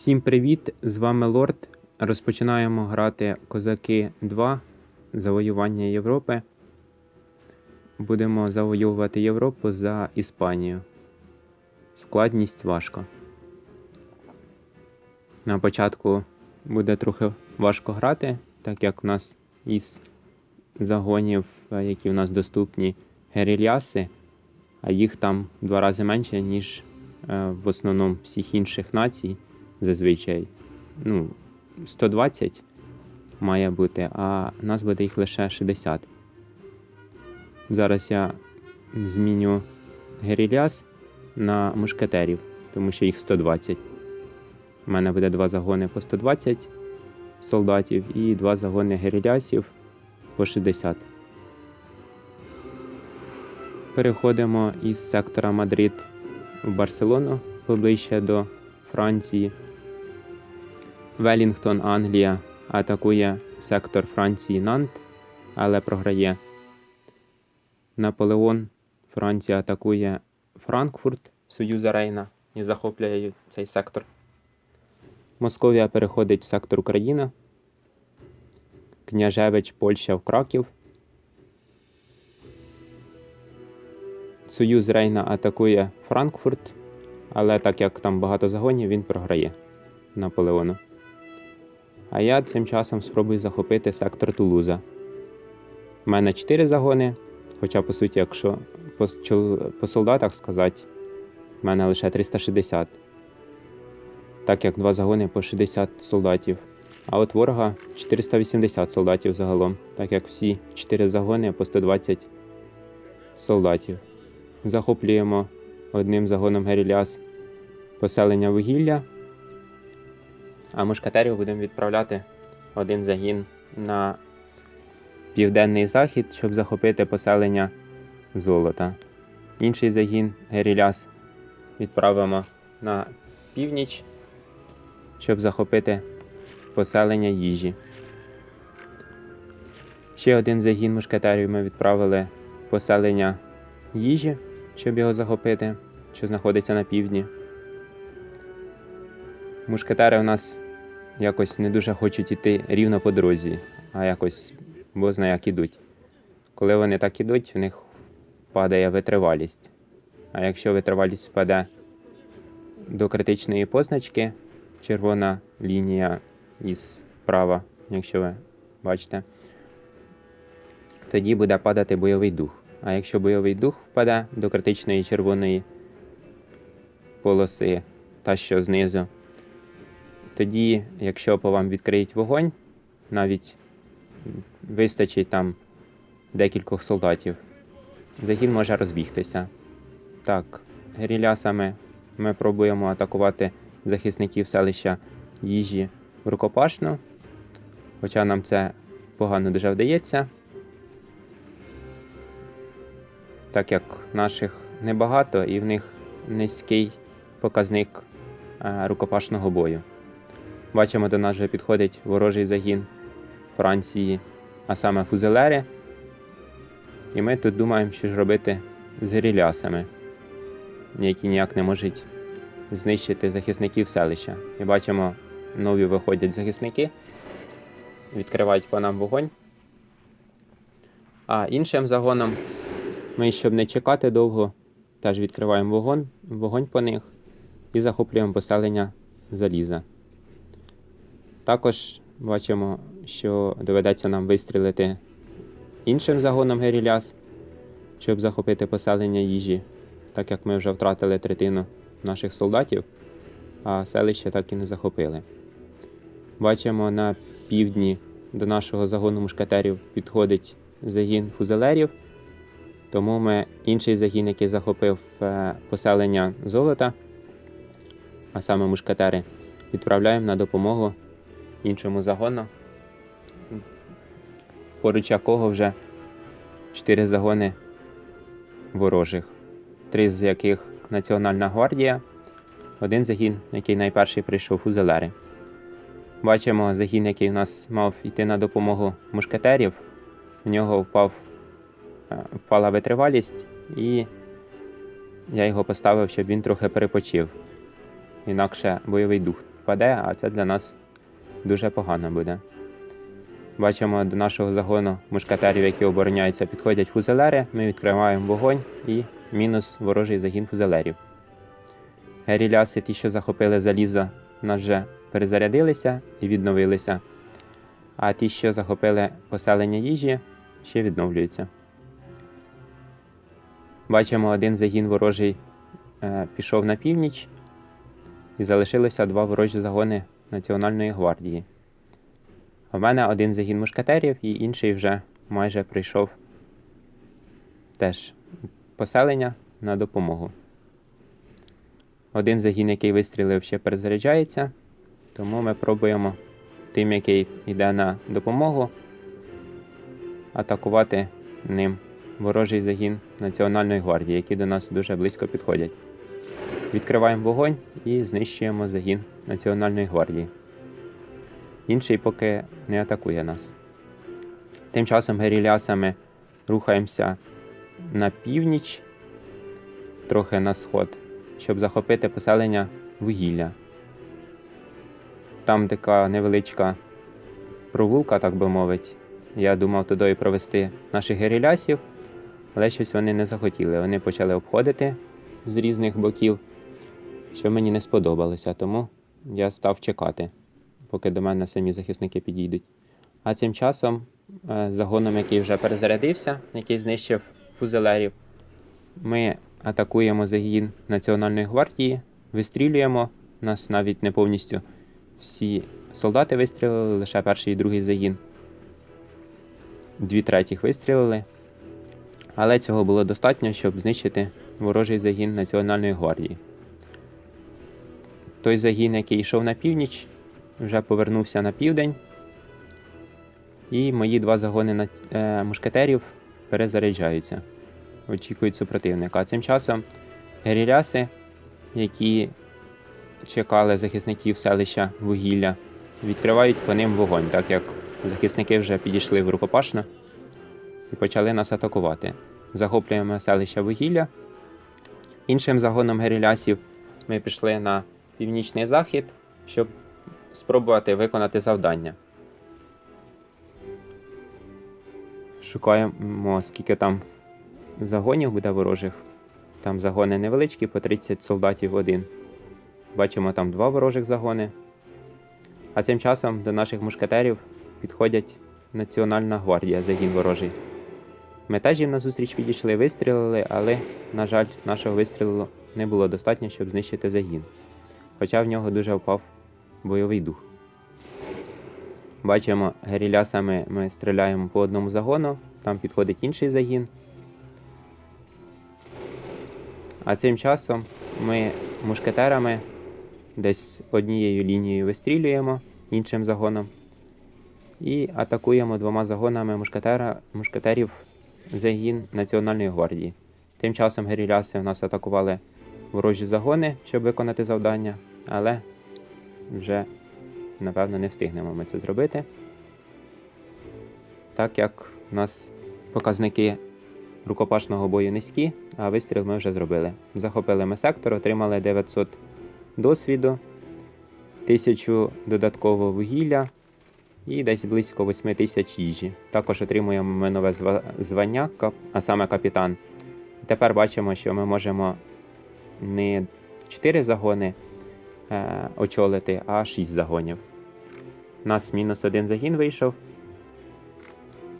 Всім привіт! З вами Лорд. Розпочинаємо грати Козаки 2 Завоювання Європи. Будемо завоювати Європу за Іспанію. Складність важко. На початку буде трохи важко грати, так як в нас із загонів, е, які в нас доступні, герільяси, а їх там в два рази менше, ніж е, в основному всіх інших націй зазвичай. Ну, 120 має бути, а нас буде їх лише 60. Зараз я зміню геріляс на мушкетерів, тому що їх 120. У мене буде два загони по 120 солдатів і два загони герілясів по 60. Переходимо із сектора Мадрид в Барселону поближче до Франції. Велінгтон, Англія атакує сектор Франції Нант, але програє. Наполеон, Франція атакує Франкфурт, Союза Рейна і захоплює цей сектор. Московія переходить в сектор Україна. Княжевич, Польща в Краків. Союз Рейна атакує Франкфурт, але так як там багато загонів, він програє Наполеону. А я цим часом спробую захопити сектор Тулуза. У мене 4 загони, хоча, по суті, якщо по, по солдатах сказати, в мене лише 360. Так як два загони по 60 солдатів. А от ворога 480 солдатів загалом, так як всі 4 загони по 120 солдатів. Захоплюємо одним загоном Геріляс поселення вугілля. А мушкетерів будемо відправляти один загін на південний захід, щоб захопити поселення золота. Інший загін Геріляс відправимо на північ, щоб захопити поселення їжі. Ще один загін мушкетерів ми відправили поселення їжі, щоб його захопити, що знаходиться на півдні. Мушкетери у нас якось не дуже хочуть йти рівно по дорозі, а якось бозна як ідуть. Коли вони так ідуть, в них падає витривалість. А якщо витривалість впаде до критичної позначки, червона лінія із права, якщо ви бачите, тоді буде падати бойовий дух. А якщо бойовий дух впаде до критичної червоної полоси, та що знизу, тоді, якщо по вам відкриють вогонь, навіть вистачить там декількох солдатів, загін може розбігтися. Так, герілясами ми пробуємо атакувати захисників селища їжі рукопашно, хоча нам це погано дуже вдається, так як наших небагато і в них низький показник е, рукопашного бою. Бачимо, до нас вже підходить ворожий загін Франції, а саме фузелери. І ми тут думаємо, що ж робити з герілясами, які ніяк не можуть знищити захисників селища. І бачимо, нові виходять захисники, відкривають по нам вогонь. А іншим загоном ми, щоб не чекати довго, теж відкриваємо вогонь, вогонь по них і захоплюємо поселення заліза. Також бачимо, що доведеться нам вистрілити іншим загоном геріляс, щоб захопити поселення їжі, так як ми вже втратили третину наших солдатів, а селище так і не захопили. Бачимо на півдні до нашого загону мушкетерів підходить загін фузелерів, тому ми інший загін, який захопив е, поселення золота, а саме мушкетери, відправляємо на допомогу іншому загону, поруч якого вже чотири загони ворожих, три з яких Національна гвардія, один загін, який найперший прийшов фузелери. Бачимо загін, який у нас мав йти на допомогу мушкетерів. В нього впав, е, впала витривалість, і я його поставив, щоб він трохи перепочив. Інакше бойовий дух впаде, а це для нас дуже погано буде. Бачимо до нашого загону мушкетерів, які обороняються, підходять фузелери. Ми відкриваємо вогонь і мінус ворожий загін фузелерів. Геріляси, ті, що захопили залізо, нас вже перезарядилися і відновилися. А ті, що захопили поселення їжі, ще відновлюються. Бачимо, один загін ворожий е, пішов на північ, і залишилося два ворожі загони Національної гвардії. У мене один загін мушкетерів, і інший вже майже прийшов теж поселення на допомогу. Один загін, який вистрілив, ще перезаряджається, тому ми пробуємо тим, який йде на допомогу, атакувати ним ворожий загін Національної гвардії, які до нас дуже близько підходять. Відкриваємо вогонь і знищуємо загін Національної гвардії. Інший поки не атакує нас. Тим часом герілясами рухаємося на північ, трохи на сход, щоб захопити поселення вугілля. Там така невеличка провулка, так би мовити. Я думав туди провести наших герілясів, але щось вони не захотіли. Вони почали обходити з різних боків, що мені не сподобалося, тому я став чекати, поки до мене самі захисники підійдуть. А цим часом е, загоном, який вже перезарядився, який знищив фузелерів, ми атакуємо загін Національної гвардії, вистрілюємо. Нас навіть не повністю всі солдати вистрілили, лише перший і другий загін. Дві третіх вистрілили. Але цього було достатньо, щоб знищити ворожий загін Національної гвардії. Той загін, який йшов на північ, вже повернувся на південь. І мої два загони е, мушкетерів перезаряджаються. Очікують супротивника. А цим часом геріляси, які чекали захисників селища вугілля, відкривають по ним вогонь, так як захисники вже підійшли в рукопашно і почали нас атакувати. Захоплюємо селище вугілля. Іншим загоном герілясів ми пішли на північний захід, щоб спробувати виконати завдання. Шукаємо, скільки там загонів буде ворожих. Там загони невеличкі, по 30 солдатів один. Бачимо там два ворожих загони. А цим часом до наших мушкетерів підходять Національна гвардія, загін ворожий. Ми теж їм назустріч підійшли, вистрілили, але, на жаль, нашого вистрілу не було достатньо, щоб знищити загін. Хоча в нього дуже впав бойовий дух. Бачимо, герілясами ми стріляємо по одному загону, там підходить інший загін. А цим часом ми мушкетерами десь однією лінією вистрілюємо іншим загоном і атакуємо двома загонами мушкетера, мушкетерів загін Національної гвардії. Тим часом геріляси в нас атакували ворожі загони, щоб виконати завдання, але вже, напевно, не встигнемо ми це зробити. Так як у нас показники рукопашного бою низькі, а вистріл ми вже зробили. Захопили ми сектор, отримали 900 досвіду, 1000 додатково вугілля і десь близько 8 тисяч їжі. Також отримуємо ми нове звання, а саме капітан. Тепер бачимо, що ми можемо не 4 загони очолити, а 6 загонів. У нас мінус один загін вийшов,